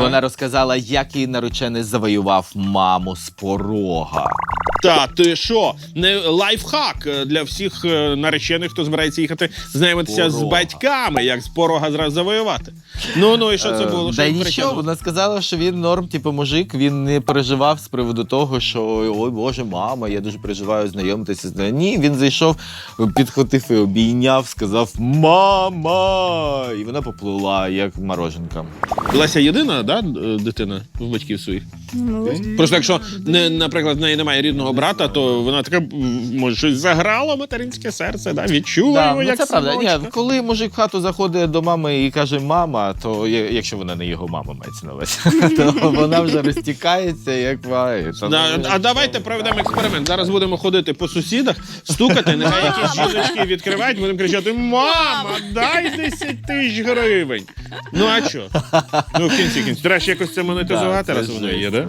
Вона розказала, як її наречений завоював маму з порога. Та ти що? Не лайфхак е, для всіх е, наречених, хто збирається їхати знайомитися з Порога. батьками, як з порога зразу завоювати. Ну ну і що це Е, було? Що Та він нічого, притягнув? вона сказала, що він норм, типу, мужик, він не переживав з приводу того, що ой Боже, мама, я дуже переживаю знайомитися з нею. Ні, він зайшов, підхотив і обійняв, сказав Мама! І вона поплила, як мороженка. Леся єдина, да, е, дитина в батьків своїх? Просто якщо, не, наприклад, в неї немає рідного брата, то вона така, може, щось заграло материнське серце, да? відчула Да, його ну, як це правда. синочка. Ні, коли мужик в хату заходить до мами і каже мама, то я- якщо вона не його мама мається на увазі, то вона вже розтікається, як має. Та, Да, ну, а давайте проведемо експеримент. Зараз будемо ходити по сусідах, стукати, нехай якісь жіночки відкривають, будемо кричати: Мама, дай 10 тисяч гривень. Ну а що? Ну в кінці кінці. Треба ж якось це монетизувати, Да, це раз воно є, да?